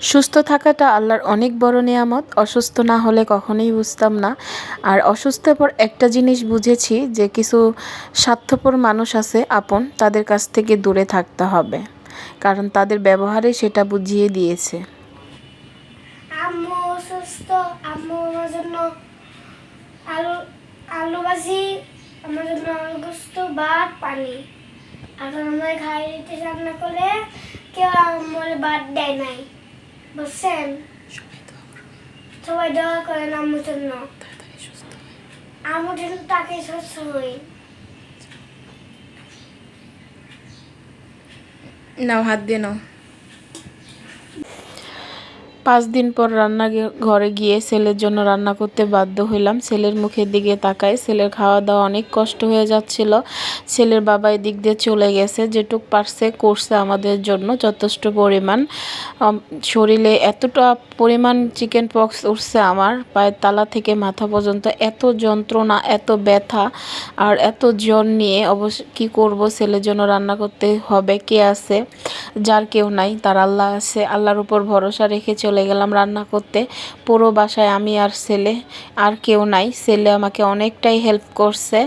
সুস্থ থাকাটা আল্লাহর অনেক বড় নিয়ামত। অসুস্থ না হলে কখনোই বুঝতাম না। আর অসুস্থের পর একটা জিনিস বুঝেছি যে কিছু স্বার্থপর মানুষ আছে, আপন, তাদের কাছ থেকে দূরে থাকতে হবে। কারণ তাদের ব্যবহারে সেটা বুঝিয়ে দিয়েছে। আমার জন্য আলু ভাজি, আমার জন্য ভাত, পানি। আর আমার রান্না করে কেউ আমার ভাত দেয় নাই। বুঝছেন সবাই দোয়া করেন আমার জন্য আমার জন্য তাকে সুস্থ হই নাও, হাত দিয়ে নাও। পাঁচ দিন পর রান্না ঘরে গিয়ে ছেলের জন্য রান্না করতে বাধ্য হইলাম। ছেলের মুখের দিকে তাকাই ছেলের খাওয়া দাওয়া অনেক কষ্ট হয়ে যাচ্ছিল। ছেলের বাবা এদিক দিয়ে চলে গেছে। যেটুক পারছে করছে আমাদের জন্য যথেষ্ট পরিমাণ। শরীরে এতটা পরিমাণ চিকেন পক্স উঠছে আমার। পায়ের তালা থেকে মাথা পর্যন্ত এত যন্ত্রণা, এত ব্যথা আর এত জ্বর নিয়ে অবশ্য কী করব? ছেলের জন্য রান্না করতে হবে। কে আছে? যার কেউ নাই। তার আল্লাহ আছে। আল্লাহর উপর ভরসা রেখে চলে গেলাম রান্না করতে। পুরো বাসায় আমি আর ছেলে আর কেউ নাই। ছেলে আমাকে অনেকটাই হেল্প করছে।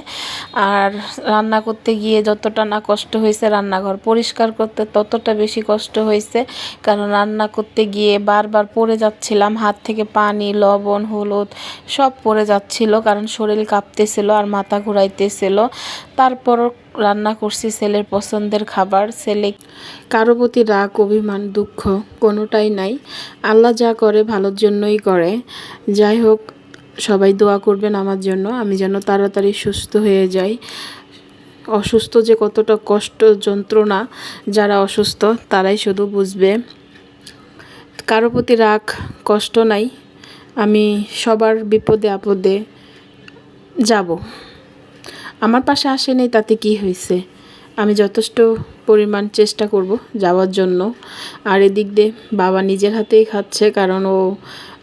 আর রান্না করতে গিয়ে যতটা না কষ্ট হয়েছে রান্নাঘর পরিষ্কার করতে ততটা বেশি কষ্ট হয়েছে। কারণ রান্না করতে গিয়ে বারবার পড়ে যাচ্ছিলাম। হাত থেকে পানি, লবণ, হলুদ সব পড়ে যাচ্ছিল। কারণ শরীর কাঁপতেছিল আর মাথা ঘুরাইতেছিল। তারপর রান্না করছি ছেলের পছন্দের খাবার, ছেলে কারও প্রতি রাগ, অভিমান, দুঃখ কোনোটাই নাই। আল্লাহ যা করে ভালোর জন্যই করে। যাই হোক, সবাই দোয়া করবেন আমার জন্য। আমি যেন তাড়াতাড়ি সুস্থ হয়ে যাই। অসুস্থ যে কতটা কষ্ট যন্ত্রণা, যারা অসুস্থ তারাই শুধু বুঝবে। কারও প্রতি রাগ, কষ্ট নাই। আমি সবার বিপদে আপদে যাব। আমার পাশে আসেনি তাতে কি হয়েছে? আমি যথেষ্ট পরিমাণ চেষ্টা করব যাওয়ার জন্য। আর এদিক দিয়ে বাবা নিজের হাতেই খাচ্ছে, কারণ ও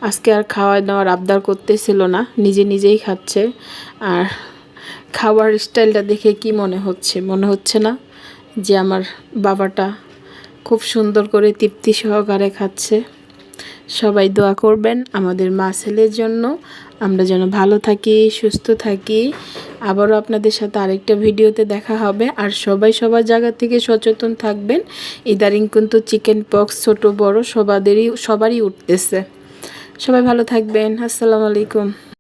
আজকে আর খাওয়া দাওয়ার আবদার করতেছিল না, নিজে নিজেই খাচ্ছে। আর খাওয়ার স্টাইলটা দেখে কি মনে হচ্ছে? মনে হচ্ছে না যে আমার বাবাটা খুব সুন্দর করে তৃপ্তি সহকারে খাচ্ছে। সবাই দোয়া করবেন আমাদের মা ছেলের জন্য। আমরা যেন ভালো থাকি, সুস্থ থাকি। আবারও আপনাদের সাথে আরেকটা ভিডিওতে দেখা হবে। আর সবাই সবার জায়গা থেকে সচেতন থাকবেন। ইদারিং কিন্তু চিকেন পক্স ছোট বড় সবাদেরই, সবারই উঠতেছে। সবাই ভালো থাকবেন। আসসালামু আলাইকুম।